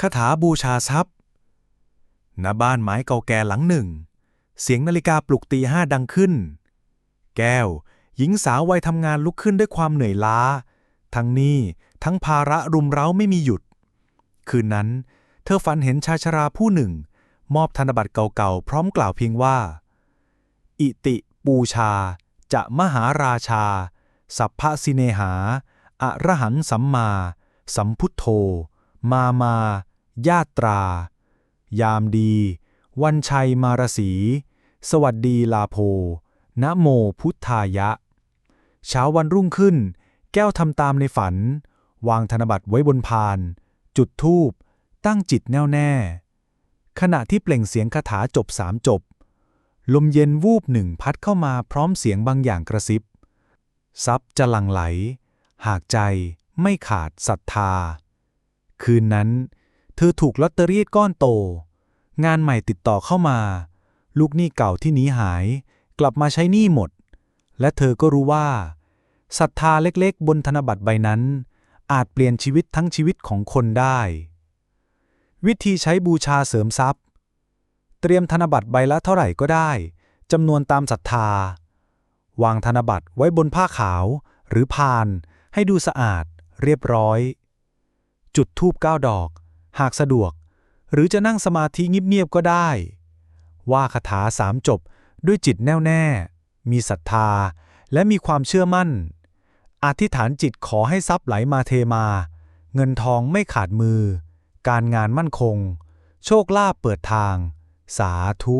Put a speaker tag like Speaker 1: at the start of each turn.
Speaker 1: คาถาบูชาทรัพย์ ณ บ้านไม้เก่าแก่หลังหนึ่ง เสียงนาฬิกาปลุกตีห้าดังขึ้น แก้ว หญิงสาววัยทำงานลุกขึ้นด้วยความเหนื่อยล้า ทั้งนี้ทั้งภาระรุมเร้าไม่มีหยุด คืนนั้น เธอฝันเห็นชายชราผู้หนึ่ง มอบธนบัตรเก่าๆ พร้อมกล่าวเพียงว่า อิติปูชา จะมหาราชา สัพพะสิเนหาอะระหังสัมมา สัมพุทโธ มามา ญาตรา ยามดี วันชัยมารสี สวัสดีลาโพนะโมพุทธายะ เช้าวันรุ่งขึ้น แก้วทำตามในฝัน วางธนบัตรไว้บนพาน จุดธูป ตั้งจิตแน่วแน่ ขณะที่เปล่งเสียงคาถาจบสามจบ ลมเย็นวูบหนึ่งพัดเข้ามาพร้อมเสียงบางอย่างกระซิบ ทรัพย์จะหลั่งไหล หากใจไม่ขาดศรัทธา คืนนั้น เธอถูกลอตเตอรี่ก้อนโต งานใหม่ติดต่อเข้ามา ลูกหนี้เก่าที่หนีหาย กลับมาใช้หนี้หมด และเธอก็รู้ว่าศรัทธาเล็กๆ บนธนบัตรใบนั้น อาจเปลี่ยนชีวิตทั้งชีวิตของคนได้ วิธีใช้บูชาเสริมทรัพย์ เตรียมธนบัตรใบละเท่าไหร่ก็ได้จำนวนตามศรัทธา วางธนบัตรไว้บนผ้าขาว หรือพาน ให้ดูสะอาด เรียบร้อย จุดธูปเก้าดอก หากสะดวก หรือจะนั่งสมาธิเงียบๆก็ได้ ว่าคาถาสามจบด้วยจิตแน่วแน่ มีศรัทธา และมีความเชื่อมั่น อธิษฐานจิตขอให้ทรัพย์ไหลมาเทมา เงินทองไม่ขาดมือ การงานมั่นคง โชคลาภเปิดทาง สาธุ